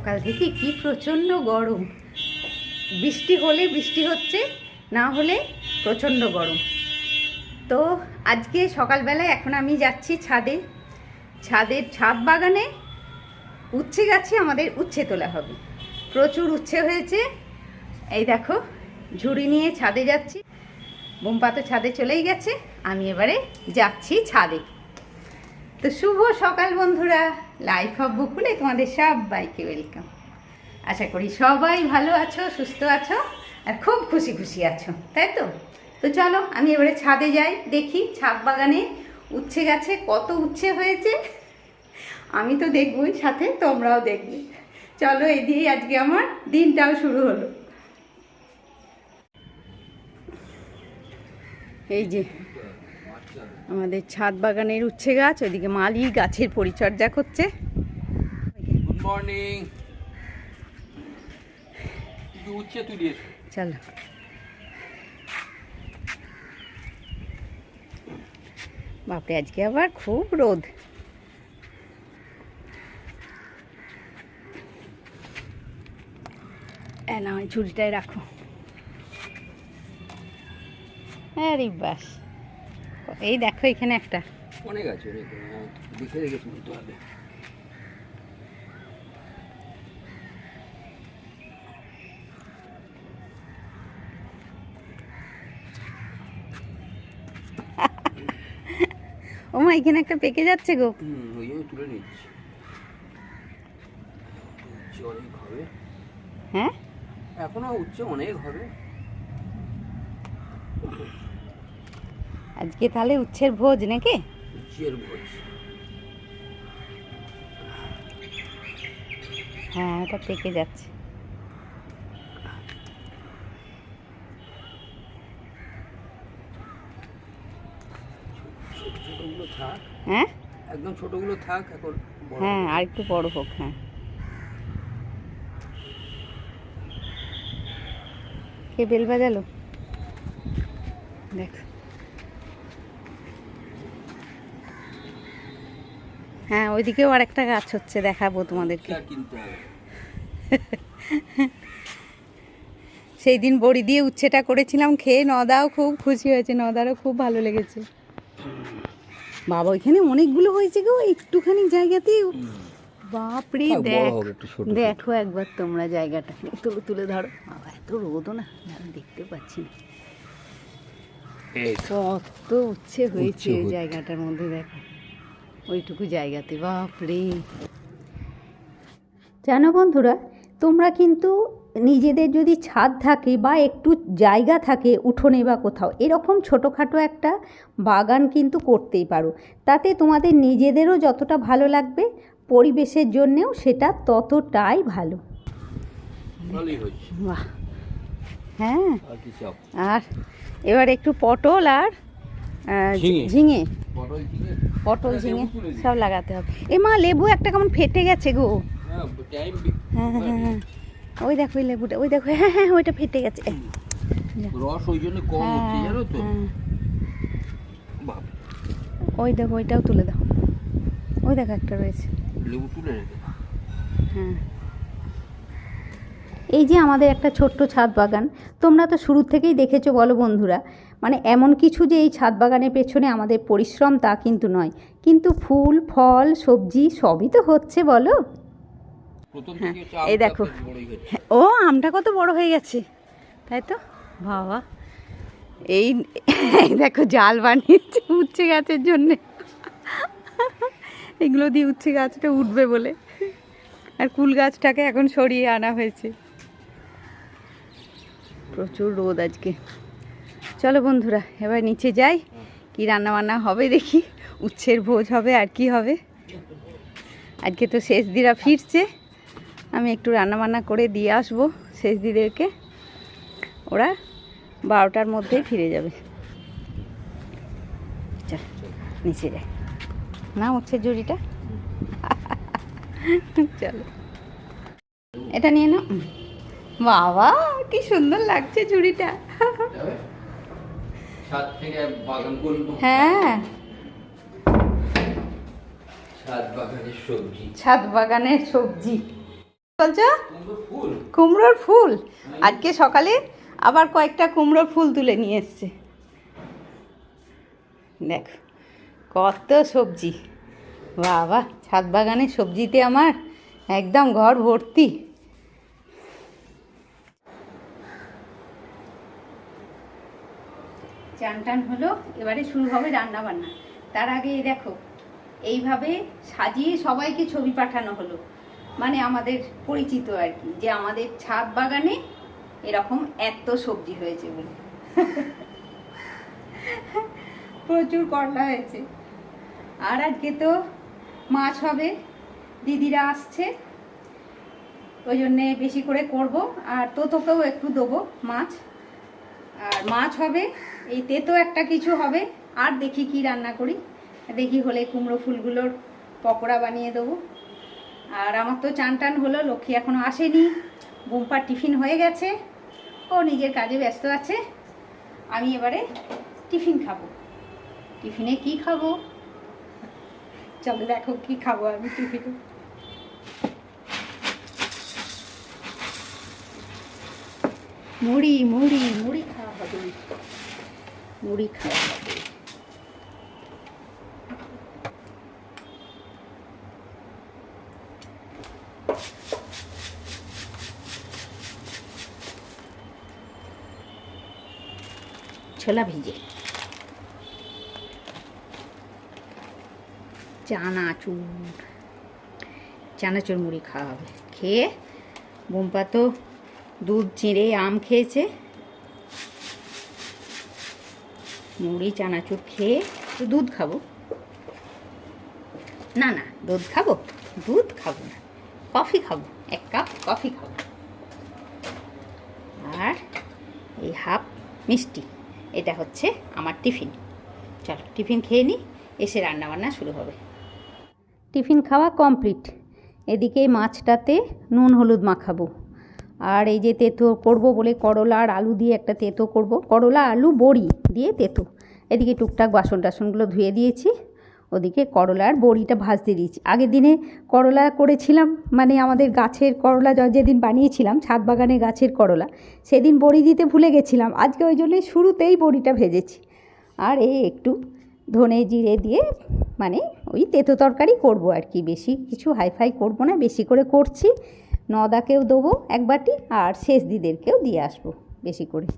সকাল থেকে কি প্রচণ্ড গরম। বৃষ্টি হলে বৃষ্টি হচ্ছে, না হলে প্রচণ্ড গরম। তো আজকে সকালবেলায় এখন আমি যাচ্ছি ছাদে। ছাদের ছাদ বাগানে উচ্ছে গাছে আমাদের উচ্ছে তোলা হবে। প্রচুর উচ্ছে হয়েছে। এই দেখো, ঝুড়ি নিয়ে ছাদে যাচ্ছি। বোমপা তো ছাদে চলেই গেছে। আমি এবারে যাচ্ছি ছাদে। তো শুভ সকাল বন্ধুরা। লাইফ অফ বকুলে তোমাদের সবাইকে ওয়েলকাম আশা করি সবাই ভালো আছো, সুস্থ আছো, আর খুব খুশি খুশি আছো, তাই তো? তো চলো, আমি এবারে ছাদে যাই, দেখি ছাদ বাগানে উচ্ছে গাছে কত উচ্ছে হয়েছে। আমি তো দেখবই সাথে, তোমরাও দেখবে। চলো, এই আজকে আমার দিনটাও শুরু হলো। এই যে আমাদের ছাদ বাগানের উচ্ছে গাছ ওইদিকে মালি গাছের পরিচর্যা করছে। গুড মর্নিং উচ্ছে তুলি চলো। বাপরে আজকে আবার খুব রোদ। না ওই ঝুড়িটায় রাখো। হ্যাঁ বাস। এই দেখো এখানে একটা। অনেক আছে দেখে দেখে তুলতে হবে। ও মা এখানে একটা পেকে যাচ্ছে গো। ওই জন্য তুলে নিচ্ছি। হ্যাঁ? এখনও উচ্ছে অনেক হবে। আজকে তাহলে উচ্ছের ভোজ নাকি? উচ্ছের ভোজ। হ্যাঁ ওটা পেকে যাচ্ছে। হ্যাঁ? একদম ছোটগুলো থাক এখন হ্যাঁ। আর একটু বড় হোক হ্যাঁ। কে বেল বাজালো? দেখ। হ্যাঁ ওইদিকেও আর একটা গাছ হচ্ছে দেখাবো তোমাদেরকে। সেই দিন বড়ি দিয়ে উচ্ছেটা করেছিলাম খেয়ে নদাও খুব খুশি হয়েছে নদারও খুব ভালো লেগেছে। বাবা ওইখানে অনেকগুলো হয়েছে গো একটুখানি জায়গাতেই বাপরে দেখ। দেখো একবার তোমরা জায়গাটা তুলে তুলে ধরো। বাবা এত রোদও না আমি দেখতে পাচ্ছি না। তো। কত উচ্ছে হয়েছে জায়গাটার মধ্যে দেখো। ওইটুকু জায়গাতে বাপরে। জানো বন্ধুরা তোমরা কিন্তু নিজেদের যদি ছাদ থাকে বা একটু জায়গা থাকে উঠোনে বা কোথাও এরকম ছোটোখাটো একটা বাগান কিন্তু করতেই পারো। তাতে তোমাদের নিজেদেরও যতটা ভালো লাগবে পরিবেশের জন্যেও সেটা ততটাই ভালো। বাহ। হ্যাঁ। আর এবার একটু পটল আর ঝিঙে। ঝিঙে। পটল ঝিঙে? দিই। সব লাগাতে হবে। এ মা লেবু একটা কেমন ফেটে গেছে গো। হ্যাঁ হ্যাঁ হ্যাঁ হ্যাঁ ওই দেখো ওই লেবুটা ওই দেখো হ্যাঁ হ্যাঁ ওইটা ফেটে গেছে। রস ওই জন্য কম হচ্ছে হ্যাঁ, জানো তো? হ্যাঁ। ওই দেখো ওইটাও তুলে দাও। ওই দেখো একটা রয়েছে। লেবু তুলে হ্যাঁ। এই যে আমাদের একটা ছোট্ট ছাদ বাগান তোমরা তো শুরু থেকেই দেখেছ বলো বন্ধুরা মানে এমন কিছু যে এই ছাদ বাগানের পেছনে আমাদের পরিশ্রম তা কিন্তু নয়। কিন্তু ফুল ফল সবজি সবই তো হচ্ছে বলো? প্রথম হ্যাঁ, এই দেখো। বেশ বড়ই হচ্ছে। হ্যাঁ, ও আমটা কত বড় হয়ে গেছে। তাই তো? বাবা। এই এই দেখো জাল বানিয়েছে উচ্ছে গাছের জন্যে। এগুলো দিয়ে উচ্ছে গাছটা উঠবে বলে। আর কুল গাছটাকে এখন সরিয়ে আনা হয়েছে। প্রচুর রোদ আজকে। চলো বন্ধুরা, এবার নিচে যাই। কি রান্না বান্না হবে দেখি, উচ্ছের ভোজ হবে আর কি হবে। আজকে তো শেষ দিরা ফিরছে, আমি একটু রান্নাবান্না করে দিয়ে আসব শেষ দিদেরকে ওরা বারোটার মধ্যেই ফিরে যাবে। চল নিচে যাই। না উচ্ছে জুড়িটা? চলো। এটা নিয়ে নাও। বাবা, কি সুন্দর লাগছে ঝুড়িটা ছাদ থেকে বাগান করব হ্যাঁ। ছাদ বাগানের সবজি। ছাদ বাগানের সবজি। বলছো? কুমড়োর ফুল। আজকে সকালে আবার কয়েকটা কুমড়োর ফুল তুলে নিয়ে এসছে। দেখ কত সবজি। বাবা ছাদ বাগানে সবজিতে আমার একদম ঘর ভর্তি। চান টান হলো, এবারে শুরু হবে রান্না বান্না তার আগে দেখো, এইভাবে সাজিয়ে সবাইকে ছবি পাঠানো হলো। মানে আমাদের পরিচিত আর কি, যে আমাদের ছাদ বাগানে এরকম এত সবজি হয়েছে বলে। প্রচুর করলা হয়েছে। আর আজকে তো মাছ হবে, দিদিরা আসছে। ওই জন্যে বেশি করে করব, আর তো তোকেও একটু দেবো মাছ। আর মাছ হবে, এই তেতো একটা কিছু হবে, আর দেখি কি রান্না করি। দেখি হলে কুমড়ো ফুলগুলোর পকোড়া বানিয়ে দেবো। আর আমার তো চান টান হলো, লক্ষ্মী এখনও আসেনি। বুম্পার টিফিন হয়ে গেছে, ও নিজের কাজে ব্যস্ত আছে। আমি এবারে টিফিন খাব। টিফিনে কি খাব? চলো দেখো কি খাব আমি টিফিনে। মুড়ি মুড়ি মুড়ি খাওয়া হবে। মুড়ি খাওয়া হবে। ছোলা ভিজে। চানাচুর। চানাচুর মুড়ি খাওয়া হবে। খেয়ে বোম্পা তো দুধ চিঁড়ে আম খেয়েছে। মুড়ি, চানাচুর খেয়ে তো দুধ খাব। না না, দুধ খাব? দুধ খাব না, কফি খাব, এক কাপ কফি খাব। আর এই হাফ মিষ্টি, এটা হচ্ছে আমার টিফিন। চলো, টিফিন খেয়ে নিই এসে রান্নাবান্না শুরু হবে। টিফিন খাওয়া কমপ্লিট, এদিকে মাছটাতে নুন হলুদ মাখাবো। আর এই যে তেঁতো করব বলে করলা আর আলু দিয়ে একটা তেঁতো করব। করলা, আলু, বড়ি দিয়ে তেঁতো। এদিকে টুকটাক বাসন টাসনগুলো ধুয়ে দিয়েছি। ওদিকে করলা আর বড়িটা ভাজতে দিয়েছি। আগের দিনে করলা করেছিলাম মানে আমাদের গাছের করলা যেদিন বানিয়েছিলাম, ছাদ বাগানে গাছের করলা, সেদিন বড়ি দিতে ভুলে গেছিলাম। আজকে ওই জন্যই শুরুতেই বড়িটা ভেজেছি। আর এই একটু ধনে জিরে দিয়ে মানে ওই তেতো তরকারি করব আর কি। বেশি কিছু হাইফাই করব না, বেশি করে করছি। নদাকেও দেবো এক বাটি আর শেষ দিদেরকেও দিয়ে আসব বেশি করে।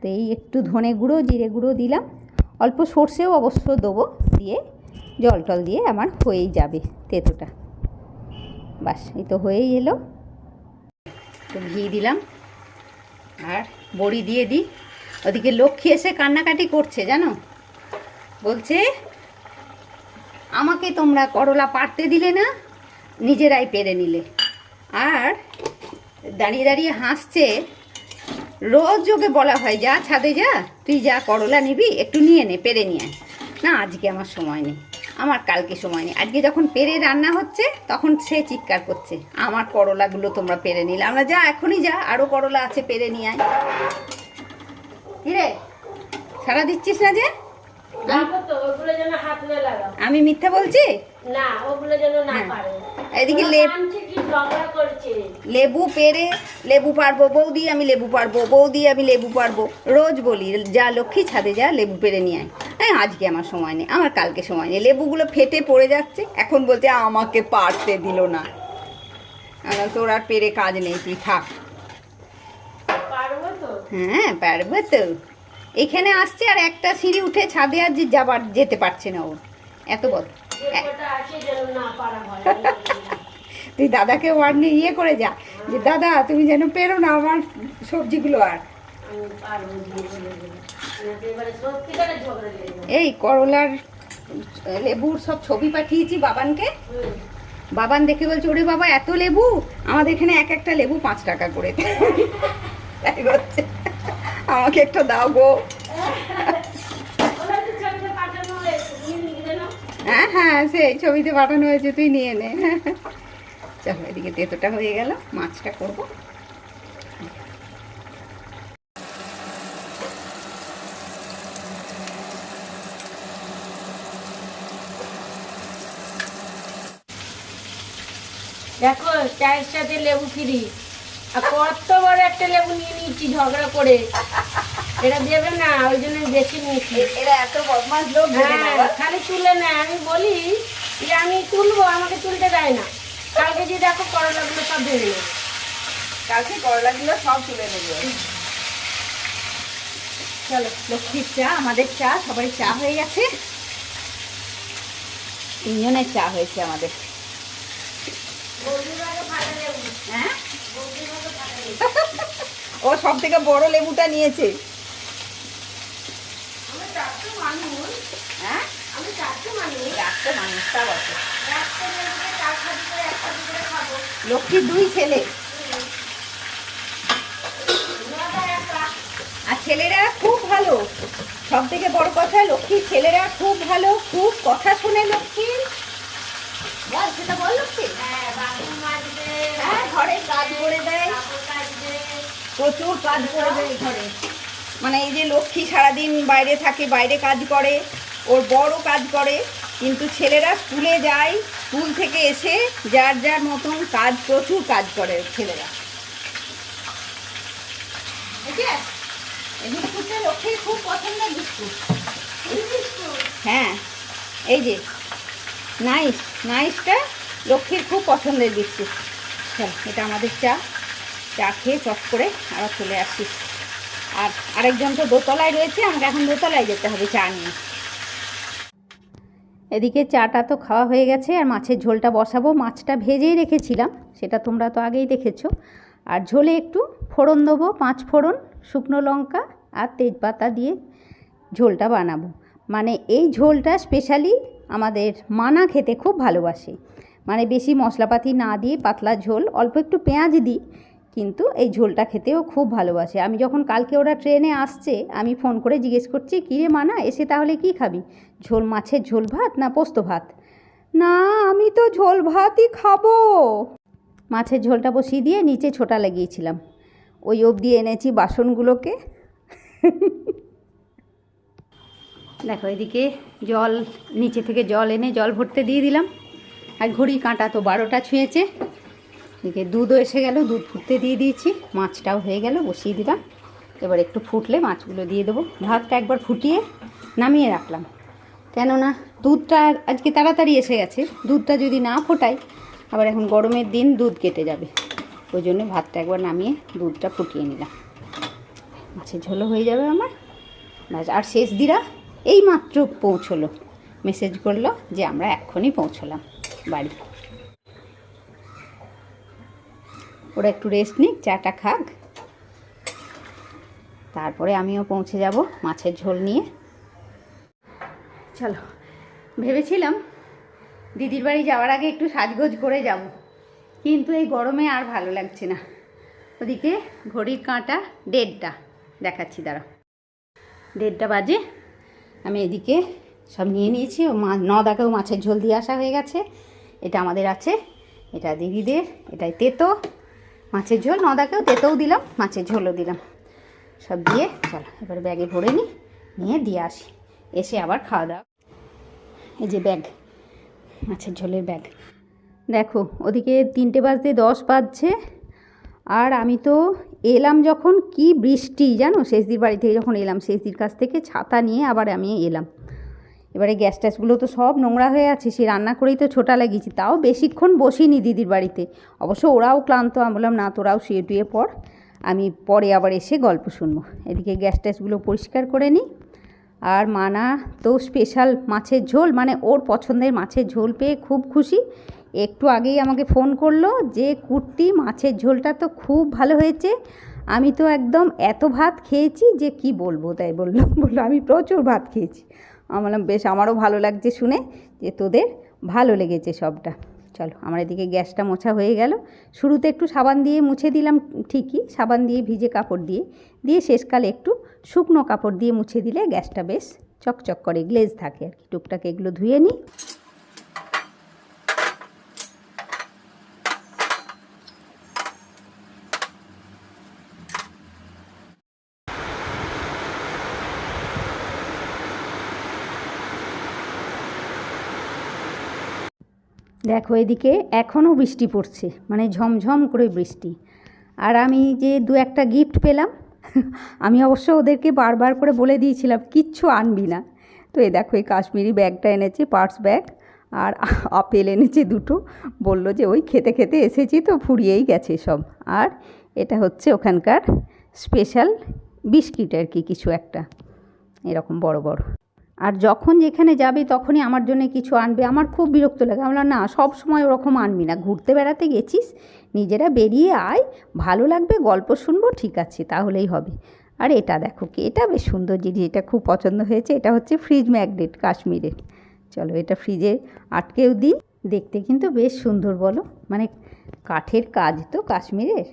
তো এই একটু ধনে গুঁড়ো, জিরে গুঁড়ো দিলাম। অল্প সর্ষেও অবশ্য দেবো দিয়ে জল টল দিয়ে আমার হয়েই যাবে তেতোটা। বাস, এই তো হয়েই এলো। তো ঘি দিলাম আর বড়ি দিয়ে দিই। ওদিকে লক্ষ্মী এসে কান্নাকাটি করছে, জানো? বলছে, আমাকে তোমরা করলা পারতে দিলে না, নিজেরাই পেরে নিলে। আর দাঁড়িয়ে দাঁড়িয়ে হাসছে। রোজ ওকে বলা হয় যা ছাদে যা তুই যা করলা নিবি একটু নিয়ে নে পেরে নিয়ে আয়। না আজকে আমার সময় নেই আমার কালকে সময় নেই। আজকে যখন পেরে রান্না হচ্ছে তখন সে চিৎকার করছে আমার করলাগুলো তোমরা পেরে নিলে আমরা যা এখনই যা আরও করলা আছে পেরে নিয়ে আয়। কিরে সারা দিচ্ছিস না যে? আমি মিথ্যা বলছি? না ওগুলো যেন না হ্যাঁ। পারে। এদিকে লেবু পেরে লেবু পারব বৌদি আমি লেবু পারব বৌদি আমি লেবু পারব। রোজ বলি যা লক্ষ্মী ছাদে যা লেবু পেরে নিয়ে আয়। হ্যাঁ আজকে আমার সময় নেই আমার কালকে সময় নেই। লেবুগুলো ফেটে পড়ে যাচ্ছে এখন বলছে আমাকে পারতে দিল না। তোর আর পেরে কাজ নেই তুই থাক। হ্যাঁ পারব তো। এখানে আসছে আর একটা সিঁড়ি উঠে ছাদে আর যাবার যেতে পারছে না ও। এত বড় তুই দাদাকে ওয়ার্নি ইয়ে করে যা যে দাদা তুমি যেন পেরো না আমার সবজিগুলো আর। এই করলার লেবুর সব ছবি পাঠিয়েছি বাবানকে। বাবান দেখে বলছে ওরে বাবা এত লেবু? আমাদের এখানে এক একটা লেবু পাঁচ টাকা করে তাই বলছে আমাকে একটা দাও গো ওরা তো ছবিতে পাঠানো হয়েছে, তুমি লিখে নাও। হ্যাঁ ছবিতে পাঠানো হয়েছে, তুই নিয়ে নে। চলো, এদিকে তেতোটা হয়ে গেল, মাছটা করব। দেখো, চায়ের সাথে লেবু ফ্রি আর কত বড় একটা লেবু নিয়ে নিয়েছি ঝগড়া করে। এটা দেবে না ওই জন্য বেশি নিয়েছি। এরা এত বদমাস লোক হ্যাঁ খালি তুলে না আমি বলি যে আমি তুলবো আমাকে তুলতে দেয় না। কালকে যে দেখো করলাগুলো সব ধরে নেবে কালকে করলাগুলো সব তুলে নেবে। চলো লক্ষ্মীর চা আমাদের চা সবাই চা হয়ে গেছে। তিনজনের চা হয়েছে আমাদের। হ্যাঁ? ও সব থেকে বড় লেবুটা নিয়েছে। চারটে মানুষ। হ্যাঁ? আমি চারটে মানুষ। চারটে বসে লক্ষ্মীর দুই ছেলে। আর ছেলেরা খুব ভালো। সব থেকে বড় কথা লক্ষ্মীর ছেলেরা খুব ভালো খুব কথা শুনে লক্ষ্মীর বল সেটা বল লক্ষ্মী। হ্যাঁ হ্যাঁ ঘরে কাজ করে দেয়। প্রচুর কাজ করে দেয় ঘরে। মানে এই যে লক্ষ্মী সারাদিন বাইরে থাকে বাইরে কাজ করে ওর বড় কাজ করে কিন্তু ছেলেরা স্কুলে যায় স্কুল থেকে এসে যার যার মতন কাজ প্রচুর কাজ করে ছেলেরা। বিস্কুটটা লক্ষ্মীর খুব পছন্দের বিস্কুট? হ্যাঁ এই যে নাইস নাইসটা লক্ষ্মীর খুব পছন্দের বিস্কুট। চল এটা আমাদের চা। চা খেয়ে চট করে আবার চলে আসি। আর আরেকজন তো দোতলায় রয়েছে, আমাকে এখন দোতলায় যেতে হবে চা নিয়ে। এদিকে চাটা তো খাওয়া হয়ে গেছে, আর মাছের ঝোলটা বসাবো। মাছটা ভেজেই রেখেছিলাম, সেটা তোমরা তো আগেই দেখেছ। আর ঝোলে একটু ফোড়ন দেবো, পাঁচ ফোড়ন, শুকনো লঙ্কা আর তেজপাতা দিয়ে ঝোলটা বানাবো। মানে এই ঝোলটা স্পেশালি আমাদের মানা খেতে খুব ভালোবাসে। মানে বেশি মশলাপাতি না দিয়ে পাতলা ঝোল, অল্প একটু পেঁয়াজ দিই কিন্তু এই ঝোলটা খেতেও খুব ভালোবাসে। আমি যখন কালকে ওরা ট্রেনে আসছে, আমি ফোন করে জিজ্ঞেস করছি কিরে মানা, এসে তাহলে কি খাবি? ঝোল মাছের ঝোল ভাত না পোস্ত ভাত? না, আমি তো ঝোল ভাতই খাব। মাছের ঝোলটা বসিয়ে দিয়ে নিচে ছোটা লাগিয়েছিলাম। ওই অবধি এনেছি বাসনগুলোকে। দেখো, এদিকে জল, নিচে থেকে জল এনে জল ভরতে দিয়ে দিলাম। আর ঘড়ি কাঁটা তো বারোটা ছুঁয়েছে। এদিকে দুধও এসে গেল, দুধ ফুটতে দিয়ে দিয়েছি, মাছটাও হয়ে গেল, বসিয়ে দিলাম। এবার একটু ফুটলে মাছগুলো দিয়ে দেবো। ভাতটা একবার ফুটিয়ে নামিয়ে রাখলাম। কেননা দুধটা আজকে তাড়াতাড়ি এসে গেছে, দুধটা যদি না ফোটাই, আবার এখন গরমের দিন দুধ কেটে যাবে। ওই জন্য ভাতটা একবার নামিয়ে দুধটা ফুটিয়ে নিলাম। মাছের ঝোলও হয়ে যাবে আমার। ব্যাস, আর শেষ দিরা এই মাত্র পৌঁছলো। মেসেজ করল যে আমরা এক্ষুনি পৌঁছলাম বাড়ি। ওরা একটু রেস্ট নিক, চাটা খাক। তারপরে আমিও পৌঁছে যাব মাছের ঝোল নিয়ে। চলো, ভেবেছিলাম দিদির বাড়ি যাওয়ার আগে একটু সাজগোজ করে যাব, কিন্তু এই গরমে আর ভালো লাগছে না। ওদিকে ঘড়ির কাঁটা দেড়টা, দেখাচ্ছি দাঁড়া দেড়টা বাজে, আমি এদিকে সব নিয়ে নিয়েছি, ও মা, নদাকেও মাছের ঝোল দিয়ে আসা হয়ে গেছে। এটা আমাদের আছে, এটা দিদিদের, এটাই তেতো। মাছের ঝোল, নদাকেও তেতেও দিলাম, মাছের ঝোলও দিলাম। সব দিয়ে চলো, এবার ব্যাগে ভরে নিই নিয়ে দিয়ে আসি। এসে আবার খাওয়া দাওয়া। এই যে ব্যাগ, মাছের ঝোলের ব্যাগ। দেখো, ওদিকে তিনটে বাজতে দশ বাজছে, আর আমি তো এলাম যখন কি বৃষ্টি, জানো? শেষদির বাড়ি থেকে যখন এলাম, শেষদির কাছ থেকে ছাতা নিয়ে আবার আমি এলাম। এবারে গ্যাস ট্যাসগুলো তো সব নোংরা হয়ে আছে সে রান্না করেই তো ছোটা লাগিয়েছি তাও বেশিক্ষণ বসিনি দিদির বাড়িতে। অবশ্য ওরাও ক্লান্ত, আমি বললাম, না, তোরাও শুয়ে টুয়ে পর আমি পরে আবার এসে গল্প শুনব। এদিকে গ্যাস ট্যাসগুলো পরিষ্কার করে নিই। আর মানা তো স্পেশাল মাছের ঝোল মানে ওর পছন্দের মাছের ঝোল পেয়ে খুব খুশি। একটু আগেই আমাকে ফোন করল যে কুর্তি মাছের ঝোলটা তো খুব ভালো হয়েছে। আমি তো একদম এত ভাত খেয়েছি যে কি বলব? তাই বলল বলল, আমি প্রচুর ভাত খেয়েছি। আমি বললাম বেশ আমারও ভালো লাগছে শুনে যে তোদের ভালো লেগেছে সবটা। চলো, আমার এদিকে গ্যাসটা মোছা হয়ে গেল। শুরুতে একটু সাবান দিয়ে মুছে দিলাম ঠিকই, সাবান দিয়ে ভিজে কাপড় দিয়ে। দিয়ে শেষকালে একটু শুকনো কাপড় দিয়ে মুছে দিলে গ্যাসটা বেশ চকচক করে, গ্লেজ থাকে আর কি। টুকটাক এগুলো ধুয়ে নিই। দেখো, এদিকে এখনও বৃষ্টি পড়ছে মানে ঝমঝম করে বৃষ্টি। আর আমি যে দু একটা গিফট পেলাম, আমি অবশ্য ওদেরকে বারবার করে বলে দিয়েছিলাম, কিচ্ছু আনবি না। তো এ দেখো, এই কাশ্মীরি ব্যাগটা এনেছে, পার্স ব্যাগ, আর আপেল এনেছে দুটো। বলল যে, ওই খেতে খেতে এসেছি তো, ফুরিয়েই গেছে সব। আর এটা হচ্ছে ওখানকার স্পেশাল বিস্কিট আর কি, কিছু একটা। এরকম বড় বড়। আর যখন যেখানে যাবে তখনই আমার জন্য কিছু আনবে। আমার খুব বিরক্ত লাগে। আমরা না, সব সময় ওরকম আনবি না। ঘুরতে বেড়াতে গেছিস, নিজেরা বেরিয়ে আয়। ভালো লাগবে, গল্প শুনব, ঠিক আছে, তাহলেই হবে। আর এটা দেখো কি, এটা বেশ সুন্দর জিনিস, এটা খুব পছন্দ হয়েছে। এটা হচ্ছে ফ্রিজ ম্যাগনেট কাশ্মীরের। চলো, এটা ফ্রিজে আটকেও দিই। দেখতে কিন্তু বেশ সুন্দর, বলো? মানে কাঠের কাজ তো কাশ্মীরের।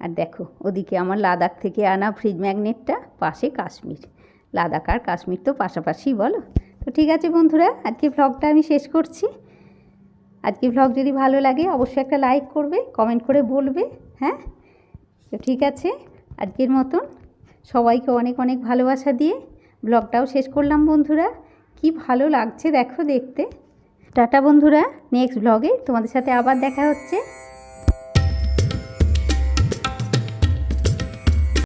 আর দেখো, ওদিকে আমার লাদাখ থেকে আনা ফ্রিজ ম্যাগনেটটা, পাশে কাশ্মীর। লাদাখ আর কাশ্মীর তো পাশাপাশি, বলো? তো ঠিক আছে বন্ধুরা, আজকে ভ্লগটা আমি শেষ করছি। আজকে ভ্লগ যদি ভালো লাগে, অবশ্যই একটা লাইক করবে কমেন্ট করে বলবে হ্যাঁ? তো ঠিক আছে, আজকের মতন। সবাইকে অনেক অনেক ভালোবাসা দিয়ে ব্লগটাও শেষ করলাম বন্ধুরা। কি ভালো লাগছে দেখো দেখতে। টাটা বন্ধুরা নেক্সট ব্লগে তোমাদের সাথে আবার দেখা হচ্ছে।